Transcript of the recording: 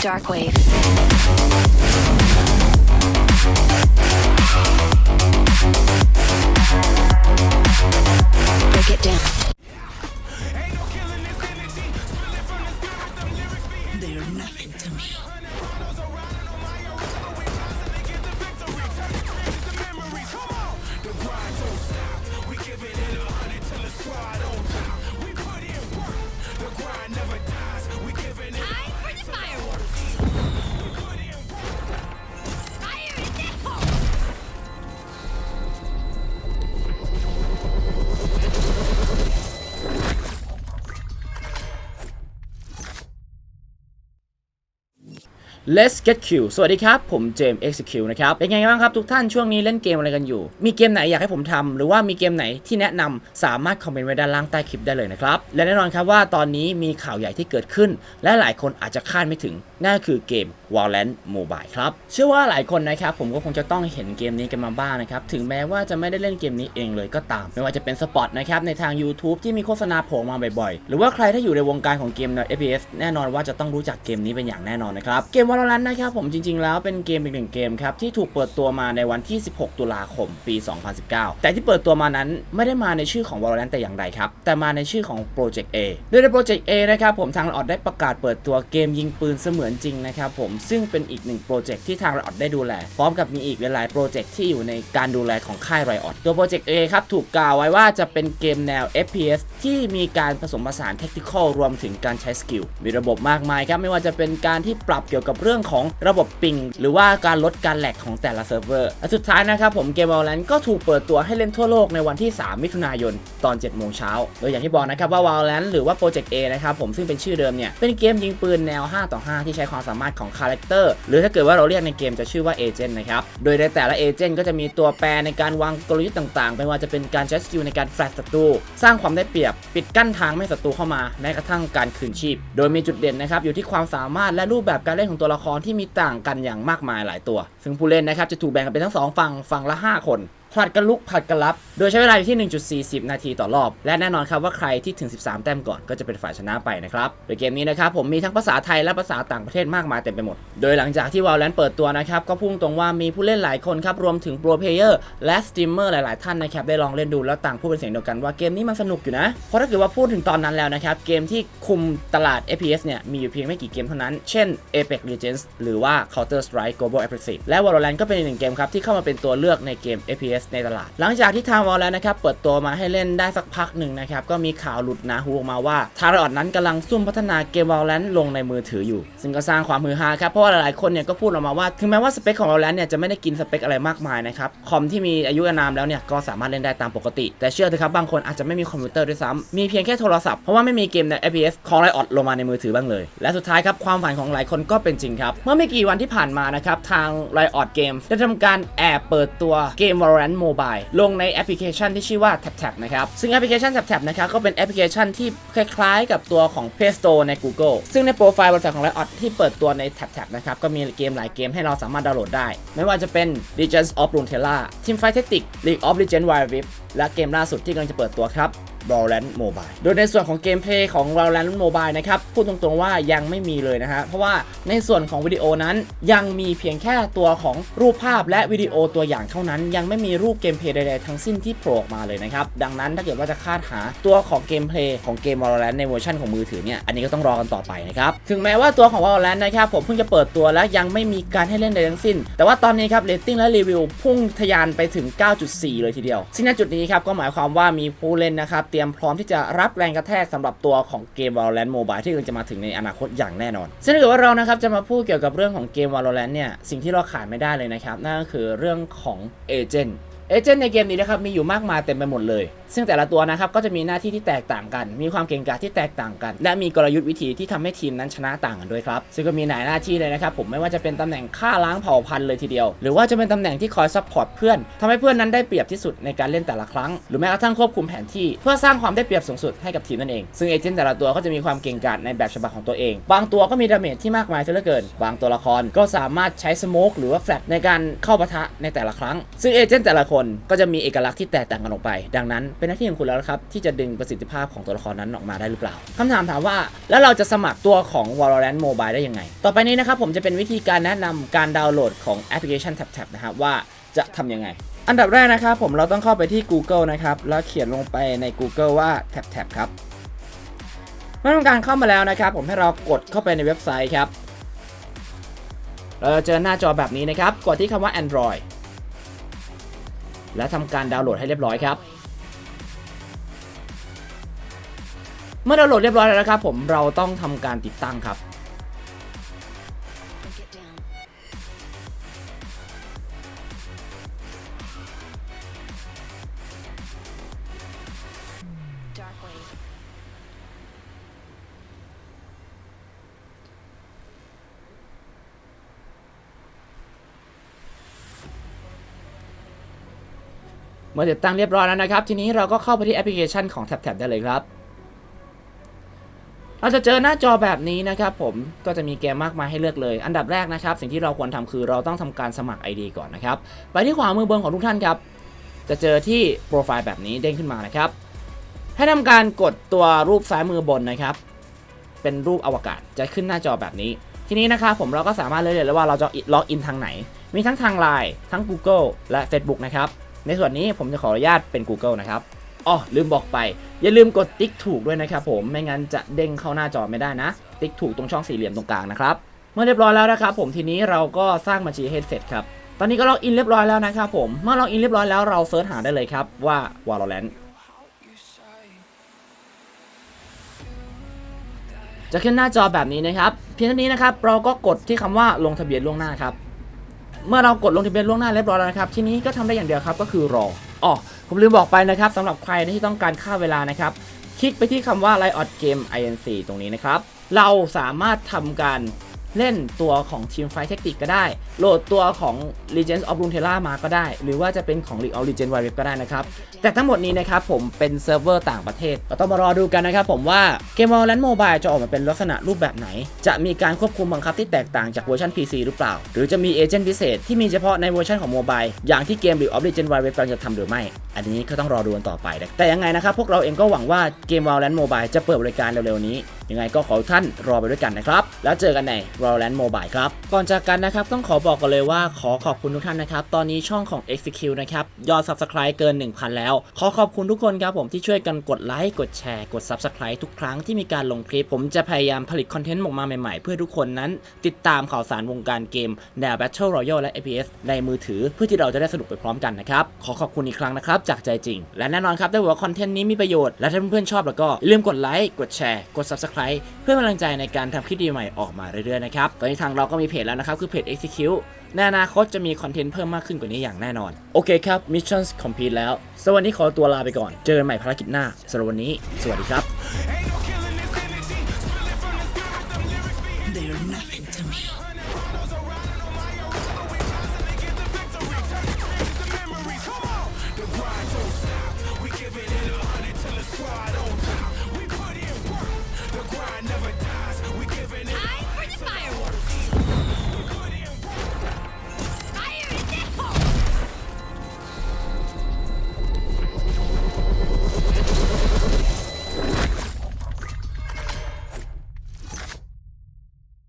Darkwave. Break it down. เลส Get Q สวัสดีครับ ผมเจมส์ XQ นะครับ เป็นไงบ้างครับทุกท่านช่วงนี้เล่นเกมอะไรกันอยู่ มีเกมไหนอยากให้ผมทำหรือว่ามีเกมไหนที่แนะนำสามารถคอมเมนต์ไว้ด้านล่างใต้คลิปได้เลยนะครับ และแน่นอนครับว่าตอนนี้มีข่าวใหญ่ที่เกิดขึ้น และหลายคนอาจจะคาดไม่ถึง นั่นคือเกม Valorant Mobile ครับ เชื่อว่าหลายคนนะครับผมก็คงจะต้องเห็นเกมนี้กันมาบ้างนะครับ ถึงแม้ว่าจะไม่ได้เล่นเกมนี้เองเลยก็ตาม ไม่ว่าจะเป็นสปอตนะครับในทาง YouTube ที่มีโฆษณาโผล่มาบ่อยๆ หรือว่าใครที่อยู่ในวงการของเกมแนว FPS แน่นอนว่าจะต้องรู้จักเกมนี้เป็นอย่างแน่นอนนะครับ เกม Valorant นะครับผมจริงๆแล้วเป็นเกมอีกหนึ่งเกมครับที่ถูกเปิดตัวมาในวันที่ 16 ตุลาคมปี 2019 แต่ที่เปิดตัวมานั้นไม่ได้มาในชื่อของ Valorant แต่อย่างใดครับ แต่มาในชื่อของ Project A โดยใน Project A นะครับผมทาง Riot ได้ประกาศเปิดตัวเกมยิงปืนเสมือนจริงนะครับผมซึ่งเป็นอีกหนึ่งโปรเจกต์ที่ทาง Riot ได้ดูแล พร้อมกับมีอีกหลายๆโปรเจกต์ที่อยู่ในการดูแลของค่าย Riot ตัว Project A ครับถูกกล่าวไว้ว่าจะเป็นเกมแนว FPS ที่มีการผสมผสาน Tactical รวมถึงการใช้สกิลมีระบบมากมายครับไม่ว่าจะเป็นการที่ปรับเกี่ยวกับเรื่องของระบบปิง หรือว่าการลดการแหลกของแต่ละเซิร์ฟเวอร์และสุดท้ายนะครับผมเกม Valorant ก็ถูกเปิดตัวให้เล่นทั่วโลกในวันที่ 3 มิถุนายนตอน 7 โมงเช้า โดยอย่างที่บอกนะครับว่า Valorant หรือว่า Project A นะครับผมซึ่งเป็นชื่อเดิมเนี่ยเป็นเกมยิงปืนแนว 5 ต่อ 5 ที่ใช้ความสามารถของคาแรคเตอร์หรือถ้าเกิดว่าเราเรียกในเกมจะชื่อว่าเอเจนต์นะครับโดยในแต่ละเอเจนต์ก็จะมีตัวแปรในการวางกลยุทธ์ต่างๆไม่ว่าจะเป็นการใช้สกิลในการแฟลชศัตรูสร้างความได้เปรียบปิดกั้นทางไม่ให้ศัตรูเข้ามาแม้กระทั่งการคืนชีพ โดยมีจุดเด่นนะครับอยู่ที่ความสามารถและรูปแบบการเล่นของตัวละครที่มีต่างกันอย่างมากมายหลายตัว ซึ่งผู้เล่นนะครับจะถูกแบ่งกันเป็นทั้งสองฝั่งฝั่งละ 5 คน ผลัดกันลุกผลัดกันรับ โดยใช้เวลาอยู่ที่ 1.40 นาทีต่อรอบ และแน่นอนครับว่าใครที่ถึง 13 แต้มก่อนก็จะเป็นฝ่ายชนะไปนะครับ โดยเกมนี้นะครับผมมีทั้งภาษาไทยและภาษาต่างประเทศมากมายเต็มไปหมด โดยหลังจากที่ Valorant เปิดตัวนะครับก็พุ่งตรงว่ามีผู้เล่นหลายคนครับรวมถึงโปรเพเยอร์และสตรีมเมอร์หลาย ๆ ท่านนะครับได้ลองเล่นดูแล้วต่างพูดเป็นเสียงเดียวกันว่าเกมนี้มันสนุกอยู่นะ เพราะถ้าเกิดว่าพูดถึงตอนนั้นแล้วนะครับเกมที่คุมตลาด FPS เนี่ยมีอยู่เพียงไม่กี่เกมเท่านั้น เช่น Apex Legends หรือว่า Counter Strike Global Offensive และ Valorant ก็เป็นอีกหนึ่งเกมครับที่เข้ามาเป็นตัวเลือกในเกม FPS ในตลาด หลังจากที่ทาง Valorant นะครับเปิดตัวมาให้เล่นได้สักพักหนึ่งนะครับก็มีข่าวหลุดนาหูออกมาว่าทาง Riot นั้นกำลังซุ่มพัฒนาเกม Valorant ลงในมือถืออยู่ ซึ่งก็สร้างความฮือฮาครับเพราะว่าหลายๆคนเนี่ยก็พูดออกมาว่า ถึงแม้ว่าสเปคของ Valorant เนี่ยจะไม่ได้กินสเปคอะไรมากมายนะครับคอมที่มีอายุอานามแล้วเนี่ยก็สามารถเล่นได้ตามปกติ แต่เชื่อเถอะครับบางคนอาจจะไม่มีคอมพิวเตอร์ด้วยซ้ำมีเพียงแค่โทรศัพท์เพราะว่าไม่มีเกมใน FPS ของ Riot ลงมาในมือถือบ้างเลย และสุดท้ายครับความฝันของหลายคนก็เป็นจริงครับเมื่อไม่กี่วันที่ผ่านมานะครับทาง Riot Games ได้ทำการแอบเปิดตัวเกม Valorant Mobile ลงในแอปพลิเคชันที่ชื่อว่า TapTap นะครับ ซึ่งแอปพลิเคชัน TapTap นะครับก็เป็นแอปพลิเคชันที่คล้ายๆ กับตัวของ Play Store ใน Google ซึ่งในโปรไฟล์บริษัทของ Riot ที่เปิดตัวใน TapTap นะครับก็มีเกมหลายเกมให้เราสามารถดาวน์โหลดได้ ไม่ว่าจะเป็น Legends of Runeterra Teamfight Tactics League of Legends Wild Rift และเกมล่าสุดที่กำลังจะเปิดตัวครับ Valorant Mobile โดยในส่วนของเกมเพลย์ของ Valorant Mobile นะครับพูดตรงๆว่ายังไม่มีเลยนะฮะเพราะว่าในส่วนของวิดีโอนั้นยังมีเพียงแค่ตัวของรูปภาพและวิดีโอตัวอย่างเท่านั้น ยังไม่มีรูปเกมเพลย์ใดๆทั้งสิ้นที่โผล่ออกมาเลยนะครับดังนั้นถ้าเกิดว่าจะคาดหาตัวของเกมเพลย์ของเกม Valorant ในเวอร์ชันของมือถือเนี่ยอันนี้ก็ต้องรอกันต่อไปนะครับถึงแม้ว่าตัวของ Valorant นะครับผมเพิ่งจะเปิดตัวและยังไม่มีการให้เล่นใดทั้งสิ้น แต่ว่าตอนนี้ครับเรตติ้งและรีวิวพุ่งทะยานไปถึง 9.4 เลยทีเดียวซึ่งณจุดนี้ครับก็หมายความว่ามีผู้เล่นนะครับเตรียมพร้อมที่จะรับแรงกระแทกสำหรับตัวของเกม Valorant Mobile ที่กำลังจะมาถึงในอนาคตอย่างแน่นอน ซึ่งถ้าเกิดว่าเรานะครับจะมาพูดเกี่ยวกับเรื่องของเกม Valorant เนี่ยสิ่งที่เราขาดไม่ได้เลยนะครับนั่นก็คือเรื่องของเอเจนต์เอเจนต์ในเกมนี้นะครับมีอยู่มากมายเต็มไปหมดเลย ซึ่งแต่ละตัวนะครับก็จะมีหน้าที่ที่แตกต่างกัน มีความเก่งกาจที่แตกต่างกัน และมีกลยุทธ์วิธีที่ทำให้ทีมนั้นชนะต่างกันด้วยครับซึ่งก็มีหลายหน้าที่เลยนะครับผมไม่ว่าจะเป็นตำแหน่งฆ่าล้างเผ่าพันธุ์เลยทีเดียว หรือว่าจะเป็นตำแหน่งที่คอยซัพพอร์ตเพื่อนทำให้เพื่อนนั้นได้เปรียบที่สุดในการเล่นแต่ละครั้ง หรือแม้กระทั่งควบคุมแผนที่เพื่อสร้างความได้เปรียบสูงสุดให้กับทีมนั่นเองซึ่งเอเจนต์แต่ละตัวก็จะมีความเก่งกาจในแบบฉบับของตัวเอง บางตัวก็มีดาเมจที่มากมายเหลือเกิน บางตัวละครก็สามารถใช้สโมกหรือว่าแฟลชในการเข้าปะทะในแต่ละครั้ง ซึ่งเอเจนต์แต่ละคนก็จะมีเอกลักษณ์ที่แตกต่างกันออกไป ดังนั้นเป็นหน้าที่ของคุณแล้วครับที่จะดึงประสิทธิภาพของตัวละครนั้นออกมาได้หรือเปล่าคำถามถามว่า แล้วเราจะสมัครตัวของ Valorant Mobile ได้ยังไง ต่อไปนี้นะครับผมจะเป็นวิธีการแนะนำการดาวน์โหลดของแอปพลิเคชัน TapTap นะครับว่าจะทำยังไงอันดับแรกนะครับผมเราต้องเข้าไปที่ Google นะครับ แล้วเขียนลงไปใน Google ว่า TapTap ครับเมื่อทำการเข้ามาแล้วนะครับ ผมให้เรากดเข้าไปในเว็บไซต์ครับ เราจะเจอหน้าจอแบบนี้นะครับ กดที่คำว่า Android และทำการดาวน์โหลดให้เรียบร้อยครับ มื่อดาโหลดเรียบร้อยแล้วนะครับผมเราต้องทำการติดตั้งครับเมื่อติดตั้งเรียบร้อยแล้วนะครับ ทีนี้เราก็เข้าไปที่แอปพลิเคชันของ TapTap ได้เลยครับ เราจะเจอหน้าจอแบบนี้นะครับผมก็จะมีเกมมากมายให้เลือกเลย อันดับแรกนะครับ สิ่งที่เราควรทำคือเราต้องทำการสมัคร ID ก่อนนะครับ ไปที่ขวามือบนของทุกท่านครับ จะเจอที่โปรไฟล์แบบนี้เด้งขึ้นมานะครับ ให้ทำการกดตัวรูปซ้ายมือบนนะครับ เป็นรูปอวกาศจะขึ้นหน้าจอแบบนี้ ทีนี้นะครับผมเราก็สามารถเลือกได้เลยว่าเราจะล็อกอินทางไหน มีทั้งทาง Line ทั้ง Google และ Facebook นะครับ ในส่วนนี้ผมจะขออนุญาตเป็น Google นะครับ อ๋อลืมบอกไป อย่าลืมกดติ๊กถูกด้วยนะครับผมไม่งั้นจะเด้งเข้าหน้าจอไม่ได้นะ ติ๊กถูกตรงช่องสี่เหลี่ยมตรงกลางนะครับเมื่อเรียบร้อยแล้วนะครับผมทีนี้เราก็สร้างบัญชีให้เสร็จครับตอนนี้ก็ล็อกอินเรียบร้อยแล้วนะครับผมเมื่อล็อกอินเรียบร้อยแล้วเราเซิร์ชหาได้เลยครับว่า Valorant จะขึ้นหน้าจอแบบนี้นะครับ เพียงเท่านี้นะครับ เราก็กดที่คำว่าลงทะเบียนล่วงหน้าครับ เมื่อเรากดลงทะเบียนล่วงหน้าเรียบร้อยแล้วนะครับ ทีนี้ก็ทำได้อย่างเดียวครับ ก็คือรอ อ๋อผมลืมบอกไปนะครับสำหรับใครที่ต้องการค่าเวลานะครับ คลิกไปที่คำว่า Riot Game INC ตรงนี้นะครับ เราสามารถทำการ เล่นตัวของ Team Fight Tactics ก็ได้ โหลดตัวของ Legends of Runeterra มาก็ได้ หรือว่าจะเป็นของ League of Legends Wild Rift ก็ได้นะครับ แต่ทั้งหมดนี้นะครับผมเป็นเซิร์ฟเวอร์ต่างประเทศเราต้องมารอดูกันนะครับผมว่าเกม Valorant Mobile จะออกมาเป็นลักษณะรูปแบบไหน จะมีการควบคุมบังคับที่แตกต่างจากเวอร์ชัน PC หรือเปล่า หรือจะมีเอเจนต์พิเศษที่มีเฉพาะในเวอร์ชันของ Mobile อย่างที่เกม League of Legends Wild Rift กำลังจะทำหรือไม่ อันนี้ก็ต้องรอดูกันต่อไปนะแต่ยังไงนะครับพวกเราเองก็หวังว่าเกม Valorant Mobile จะเปิดบริการเร็วๆนี้ ยังไงก็ขอท่านรอไปด้วยกันนะครับ แล้วเจอกันใน Valorant Mobile ครับ ก่อนจากกันนะครับต้องขอบอกกันเลยว่าขอขอบคุณทุกท่านนะครับ ตอนนี้ช่องของ Execute นะครับยอด Subscribe เกิน 1,000 แล้ว ขอขอบคุณทุกคนครับผมที่ช่วยกันกดไลค์กดแชร์กด Subscribe ทุกครั้งที่มีการลงคลิป ผมจะพยายามผลิตคอนเทนต์ออกมาใหม่ๆ เพื่อทุกคนนั้น ติดตามข่าวสารวงการเกมแนว Battle Royale และ FPS ในมือถือเพื่อที่เราจะได้สนุกไปพร้อมกันนะครับขอขอบคุณอีกครั้งนะครับจากใจจริง และแน่นอนครับถ้าเกิดว่าคอนเทนต์นี้มีประโยชน์และถ้าเพื่อนๆชอบแล้วก็อย่าลืมกดไลค์กดแชร์กด Subscribe เพื่อเป็นกำลังใจในการทำคลิปดีใหม่ออกมาเรื่อยๆนะครับ ตอนนี้ทางเราก็มีเพจแล้วนะครับ คือเพจ Execute ในอนาคตจะมีคอนเทนต์เพิ่มมากขึ้นกว่านี้อย่างแน่นอน โอเคครับ Mission Complete แล้ว สวัสดีขอตัวลาไปก่อน เจอกันใหม่ภารกิจหน้าสำหรับวันนี้ สวัสดีครับ